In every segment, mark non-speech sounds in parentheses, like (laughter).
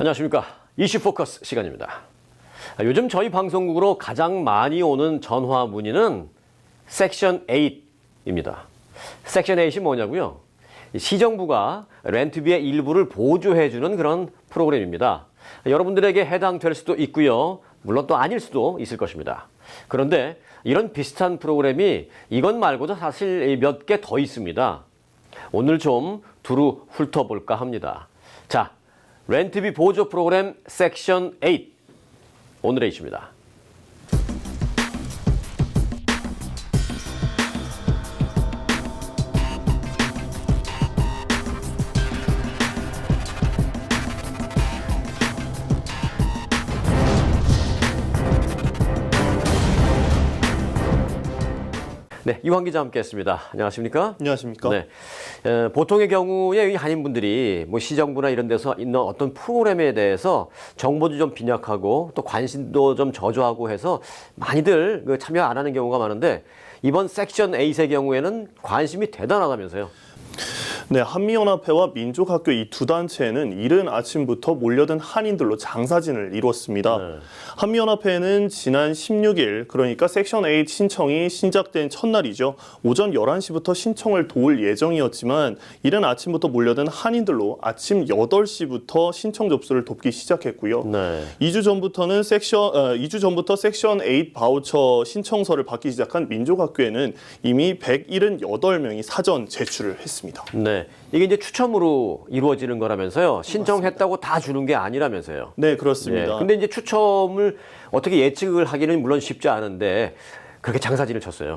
안녕하십니까. 이슈 포커스 시간입니다. 아, 요즘 저희 방송국으로 가장 많이 오는 전화 문의는 섹션 8입니다. 섹션 8이 뭐냐고요? 이 시정부가 렌트비의 일부를 보조해주는 그런 프로그램입니다. 여러분들에게 해당될 수도 있고요. 물론 또 아닐 수도 있을 것입니다. 그런데 이런 비슷한 프로그램이 이것 말고도 사실 몇 개 더 있습니다. 오늘 좀 두루 훑어볼까 합니다. 자, 렌트비 보조 프로그램 섹션 8 오늘의 이슈입니다. 네, 이황 기자 함께했습니다. 안녕하십니까? 안녕하십니까? 네. 에, 보통의 경우에 이 한인분들이 뭐 시정부나 이런 데서 있는 어떤 프로그램에 대해서 정보도 좀 빈약하고 또 관심도 좀 저조하고 해서 많이들 그 참여 안 하는 경우가 많은데 이번 섹션 8의 경우에는 관심이 대단하다면서요. 네, 한미연합회와 민족학교 이 두 단체는 이른 아침부터 몰려든 한인들로 장사진을 이뤘습니다. 네. 한미연합회는 지난 16일, 그러니까 섹션 8 신청이 시작된 첫날이죠. 오전 11시부터 신청을 도울 예정이었지만 이른 아침부터 몰려든 한인들로 아침 8시부터 신청 접수를 돕기 시작했고요. 네. 2주 전부터는 섹션 어, 2주 전부터 섹션 8 바우처 신청서를 받기 시작한 민족학교에는 이미 178명이 사전 제출을 했습니다. 네. 이게 이제 추첨으로 이루어지는 거라면서요. 신청했다고 다 주는 게 아니라면서요. 네, 예. 그렇습니다. 근데 이제 추첨을 어떻게 예측을 하기는 물론 쉽지 않은데 그렇게 장사진을 쳤어요.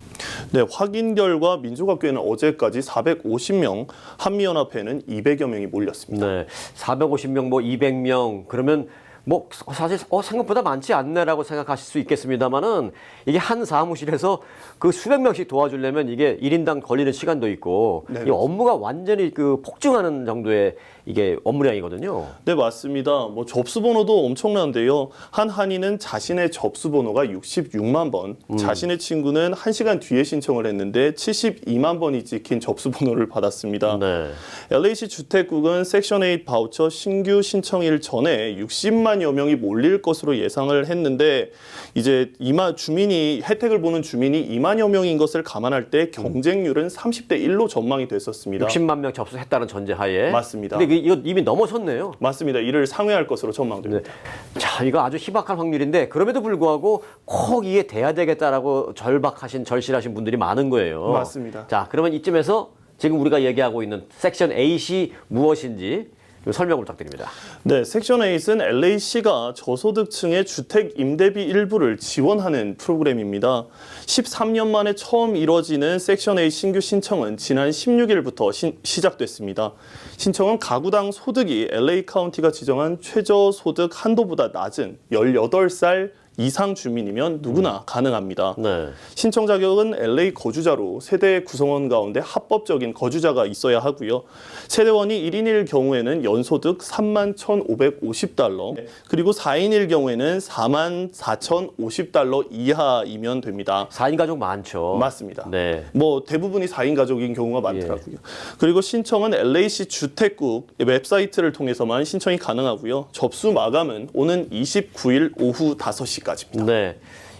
네, 확인 결과 민족학교에는 어제까지 450명, 한미연합회는 200여 명이 몰렸습니다. 네. 450명, 뭐 200명 그러면 뭐 사실 어 생각보다 많지 않네라고 생각하실 수 있겠습니다만은 이게 한 사무실에서 그 수백 명씩 도와주려면 이게 1인당 걸리는 시간도 있고 네, 이 업무가 완전히 그 폭증하는 정도의 이게 업무량이거든요. 네, 맞습니다. 뭐 접수 번호도 엄청난데요. 한 한인은 자신의 접수 번호가 66만 번, 음. 자신의 친구는 1시간 뒤에 신청을 했는데 72만 번이 찍힌 접수 번호를 받았습니다. 네. LAC 주택국은 섹션 8 바우처 신규 신청일 전에 60만 여 명이 몰릴 것으로 예상을 했는데 이제 이마 주민이 혜택을 보는 주민이 2만여 명인 것을 감안할 때 경쟁률은 30대 1로 전망이 됐었습니다. 60만 명 접수했다는 전제하에 맞습니다. 근데 이거 이미 넘어섰네요. 맞습니다. 이를 상회할 것으로 전망됩니다. 자, 이거 아주 희박한 확률인데 그럼에도 불구하고 꼭 이게 돼야 되겠다라고 절박하신 절실하신 분들이 많은 거예요. 맞습니다. 자, 그러면 이쯤에서 지금 우리가 얘기하고 있는 섹션 8이 무엇인지 좀 설명을 부탁드립니다. 네, 섹션 8은 LAC가 저소득층의 주택 임대비 일부를 지원하는 프로그램입니다. 13년 만에 처음 이뤄지는 섹션 8 신규 신청은 지난 16일부터 시작됐습니다. 신청은 가구당 소득이 LA 카운티가 지정한 최저 소득 한도보다 낮은 18살 이상 주민이면 누구나 가능합니다. 네. 신청 자격은 LA 거주자로 세대 구성원 가운데 합법적인 거주자가 있어야 하고요. 세대원이 1인일 경우에는 연소득 3만 1,550달러, 그리고 4인일 경우에는 4만 4,050달러 이하이면 됩니다. 4인 가족 많죠. 맞습니다. 네. 뭐 대부분이 4인 가족인 경우가 많더라고요. 그리고 신청은 LAC 주택국 웹사이트를 통해서만 신청이 가능하고요. 접수 마감은 오는 29일 오후 5시 까지입니다. 네.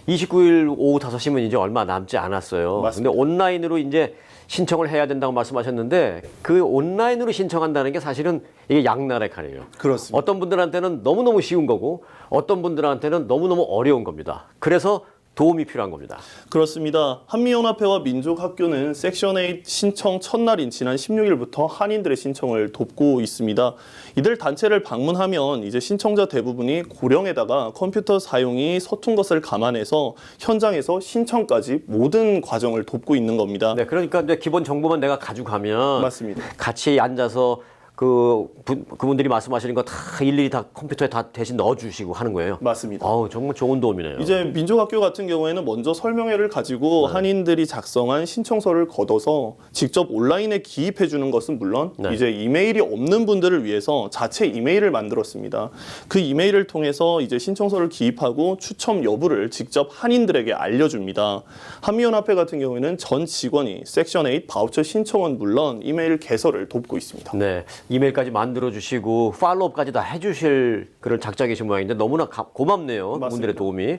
29일 오후 5시면 이제 얼마 남지 않았어요. 맞습니다. 근데 온라인으로 이제 신청을 해야 된다고 말씀하셨는데 그 온라인으로 신청한다는 게 사실은 이게 양날의 칼이에요. 그렇습니다. 어떤 분들한테는 너무너무 쉬운 거고 어떤 분들한테는 너무너무 어려운 겁니다. 그래서 도움이 필요한 겁니다. 그렇습니다. 한미연합회와 민족학교는 섹션 8 신청 첫날인 지난 16일부터 한인들의 신청을 돕고 있습니다. 이들 단체를 방문하면 이제 신청자 대부분이 고령에다가 컴퓨터 사용이 서툰 것을 감안해서 현장에서 신청까지 모든 과정을 돕고 있는 겁니다. 네, 그러니까 이제 기본 정보만 내가 가지고 가면 맞습니다. 같이 앉아서 그 분, 그분들이 말씀하시는 거 다 일일이 다 컴퓨터에 다 대신 넣어주시고 하는 거예요. 맞습니다. 어우 정말 좋은 도움이네요. 이제 민족학교 같은 경우에는 먼저 설명회를 가지고 한인들이 작성한 신청서를 걷어서 직접 온라인에 기입해 주는 것은 물론 네. 이제 이메일이 없는 분들을 위해서 자체 이메일을 만들었습니다. 그 이메일을 통해서 이제 신청서를 기입하고 추첨 여부를 직접 한인들에게 알려줍니다. 한미연합회 같은 경우에는 전 직원이 섹션 8 바우처 신청은 물론 이메일 개설을 돕고 있습니다. 네. 이메일까지 만들어 주시고 팔로우업까지 다 해주실 그런 작작이신 모양인데 너무나 가- 고맙네요. 맞습니다. 분들의 도움이.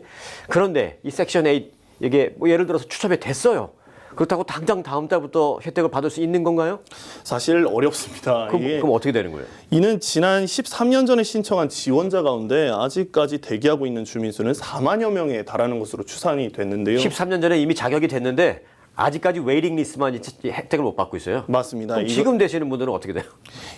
그런데 이 섹션 8 이게 뭐 예를 들어서 추첨이 됐어요. 그렇다고 당장 다음 달부터 혜택을 받을 수 있는 건가요? 사실 어렵습니다. 그럼, 그럼 어떻게 되는 거예요? 이는 지난 13년 전에 신청한 지원자 가운데 아직까지 대기하고 있는 주민 수는 4만여 명에 달하는 것으로 추산이 됐는데요. 13년 전에 이미 자격이 됐는데 아직까지 웨이팅 리스트만 혜택을 못 받고 있어요. 맞습니다. 그럼 지금 되시는 분들은 어떻게 돼요?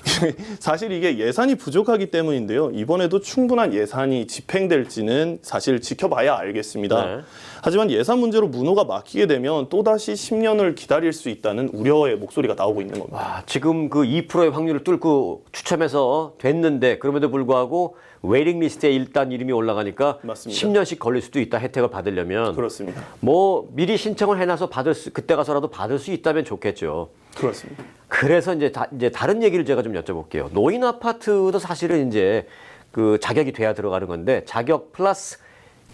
(laughs) 사실 이게 예산이 부족하기 때문인데요. 이번에도 충분한 예산이 집행될지는 사실 지켜봐야 알겠습니다. 네. 하지만 예산 문제로 문호가 막히게 되면 또다시 10년을 기다릴 수 있다는 우려의 목소리가 나오고 있는 겁니다. 와, 지금 그 2%의 확률을 뚫고 추첨해서 됐는데 그럼에도 불구하고 웨이팅 리스트에 일단 이름이 올라가니까 맞습니다. 10년씩 걸릴 수도 있다 혜택을 받으려면 그렇습니다. 뭐 미리 신청을 해놔서 받을 수 그때 가서라도 받을 수 있다면 좋겠죠. 그렇습니다. 그래서 이제 다, 이제 다른 얘기를 제가 좀 여쭤볼게요. 노인 아파트도 사실은 이제 그 자격이 돼야 들어가는 건데 자격 플러스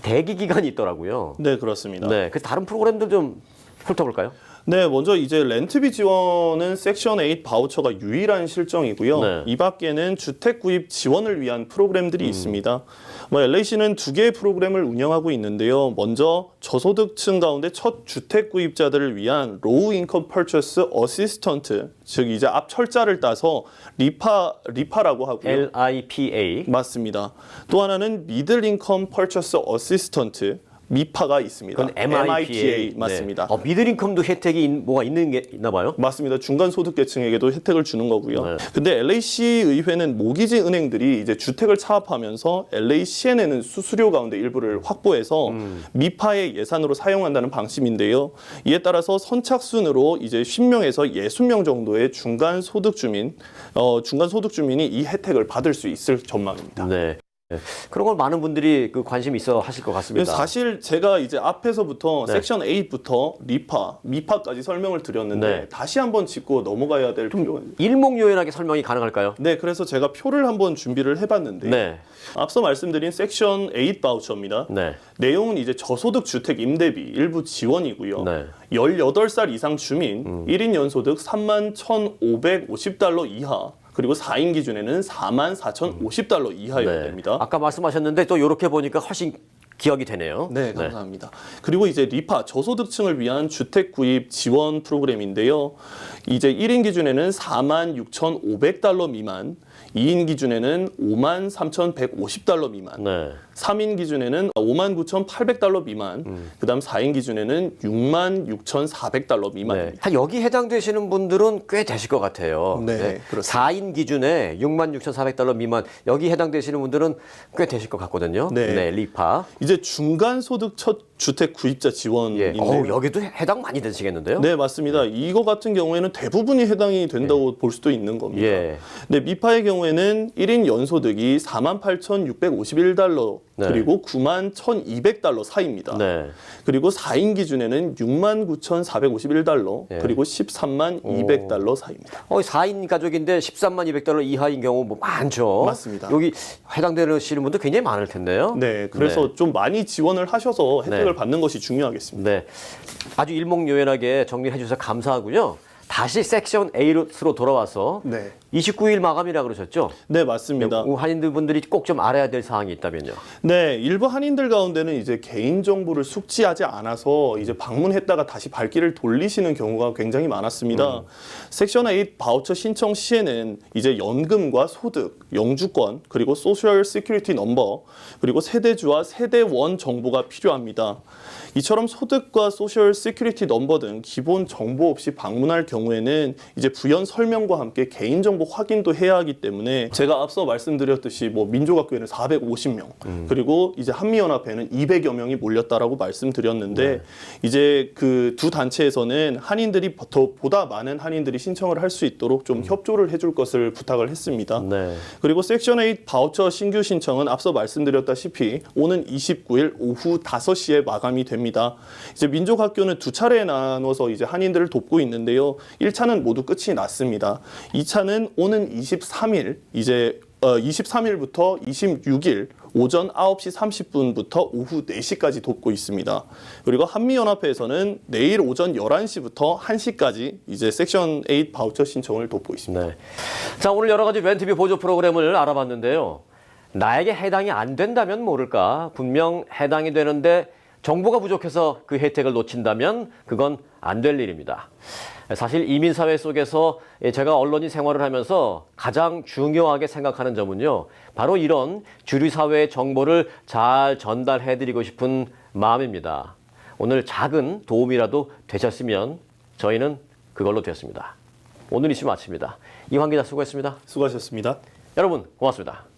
대기 기간이 있더라고요. 네, 그렇습니다. 네, 그 다른 프로그램들 좀 훑어볼까요? 네, 먼저 이제 렌트비 지원은 섹션 8 바우처가 유일한 실정이고요. 네. 음. 이 밖에는 주택 구입 지원을 위한 프로그램들이 있습니다. 뭐 LA시는 두 개의 프로그램을 운영하고 있는데요. 먼저 저소득층 가운데 첫 주택 구입자들을 위한 로우 인컴 퍼처스 어시스턴트, 즉 이제 앞 철자를 따서 리파 리파라고 하고요. LIPA. 맞습니다. 또 하나는 미들 인컴 퍼처스 어시스턴트 미파가 있습니다. 그건 MIPA. 맞습니다. 네. 어, 미들인컴도 혜택이 있- 뭐가 있는 게 있나 봐요. 맞습니다. 중간 소득계층에게도 혜택을 주는 거고요. 네. 근데 LAC 의회는 모기지 은행들이 이제 주택을 차압하면서 LAC에 내는 수수료 가운데 일부를 확보해서 음. 미파의 예산으로 사용한다는 방침인데요. 이에 따라서 선착순으로 이제 10명에서 60명 정도의 중간 소득 주민, 어, 중간 소득 주민이 이 혜택을 받을 수 있을 전망입니다. 네. 네. 그런 걸 많은 분들이 그 관심 있어 하실 것 같습니다. 사실 제가 이제 앞에서부터 네. 섹션 8부터 리파, 미파까지 설명을 드렸는데 네. 다시 한번 짚고 넘어가야 될 필요가 있습니다. 일목요연하게 설명이 가능할까요? 네, 그래서 제가 표를 한번 준비를 해봤는데 네. 앞서 말씀드린 sek션 8 바우처입니다. 네. 내용은 이제 저소득 주택 임대비 일부 지원이고요. 네. 18살 이상 주민 일 1인 연소득 3만 1,550달러 이하 그리고 4인 기준에는 4만 4,050달러 이하여야 네. 됩니다. 아까 말씀하셨는데 또 이렇게 보니까 훨씬 기억이 되네요. 네, 감사합니다. 그리고 이제 리파 저소득층을 위한 주택 구입 지원 프로그램인데요. 이제 1인 기준에는 4만 6,500달러 미만, 2인 기준에는 5만 3,150달러 미만, 네. 3인 기준에는 5만 9,800달러 미만, 그다음 4인 기준에는 6만 6,400달러 네. 미만입니다. 한 여기 해당되시는 분들은 꽤 되실 것 같아요. 네, 그렇습니다. 4인 기준에 66,400달러 미만 여기 해당되시는 분들은 꽤 되실 것 같거든요. 네. 리파. 이제 중간 소득 첫 주택 구입자 예. 지원인데요. 어우, 여기도 해당 많이 되시겠는데요? 네, 맞습니다. 이거 같은 경우에는 대부분이 해당이 된다고 볼 수도 있는 겁니다. 예. 네, 미파의 경우에는 1인 연소득이 48,651달러 네. 그리고 9만 1,200달러 사이입니다. 네. 그리고 4인 기준에는 6만 9,451달러 예. 그리고 13만 200달러 사이입니다. 어, 4인 가족인데 13만 200달러 이하인 경우 뭐 많죠. 맞습니다. 여기 해당되시는 분들 굉장히 많을 텐데요. 네, 그래서 좀 많이 지원을 하셔서 혜택을 네. 받는 것이 중요하겠습니다. 네. 아주 일목요연하게 정리해 주셔서 감사하고요. 다시 섹션 A로 돌아와서 네. 29일 마감이라 그러셨죠? 네, 맞습니다. 한인들 분들이 꼭 좀 알아야 될 사항이 있다면요. 네, 일부 한인들 가운데는 이제 개인 정보를 숙지하지 않아서 이제 방문했다가 다시 발길을 돌리시는 경우가 굉장히 많았습니다. 섹션 8 바우처 신청 시에는 이제 연금과 소득, 영주권, 그리고 소셜 시큐리티 넘버, 그리고 세대주와 세대원 정보가 필요합니다. 이처럼 소득과 소셜 시큐리티 넘버 등 기본 정보 없이 방문할 경우 에는 이제 부연 설명과 함께 개인 정보 확인도 해야 하기 때문에 제가 앞서 말씀드렸듯이 뭐 민족학교에는 450명 그리고 이제 한미연합회는 200여 명이 몰렸다라고 말씀드렸는데 이제 그 두 단체에서는 한인들이 더 보다 많은 한인들이 신청을 할 수 있도록 좀 협조를 해줄 것을 부탁을 했습니다. 네. 그리고 섹션 8 바우처 신규 신청은 앞서 말씀드렸다시피 오는 29일 오후 5시에 마감이 됩니다. 이제 민족학교는 두 차례에 나눠서 이제 한인들을 돕고 있는데요. 1차는 모두 끝이 났습니다. 2차는 오는 23일 이제 어, 23일부터 26일 오전 9시 30분부터 오후 4시까지 돕고 있습니다. 그리고 한미연합회에서는 내일 오전 11시부터 1시까지 이제 섹션 8 바우처 신청을 돕고 있습니다. 네. 자, 오늘 여러 가지 렌트비 보조 프로그램을 알아봤는데요. 나에게 해당이 안 된다면 모를까? 분명 해당이 되는데 정보가 부족해서 그 혜택을 놓친다면 그건 안 될 일입니다. 사실 이민 사회 속에서 제가 언론인 생활을 하면서 가장 중요하게 생각하는 점은요. 바로 이런 주류 사회의 정보를 잘 전달해 드리고 싶은 마음입니다. 오늘 작은 도움이라도 되셨으면 저희는 그걸로 됐습니다. 오늘 이슈 마칩니다. 이환 기자 수고했습니다. 수고하셨습니다. 여러분 고맙습니다.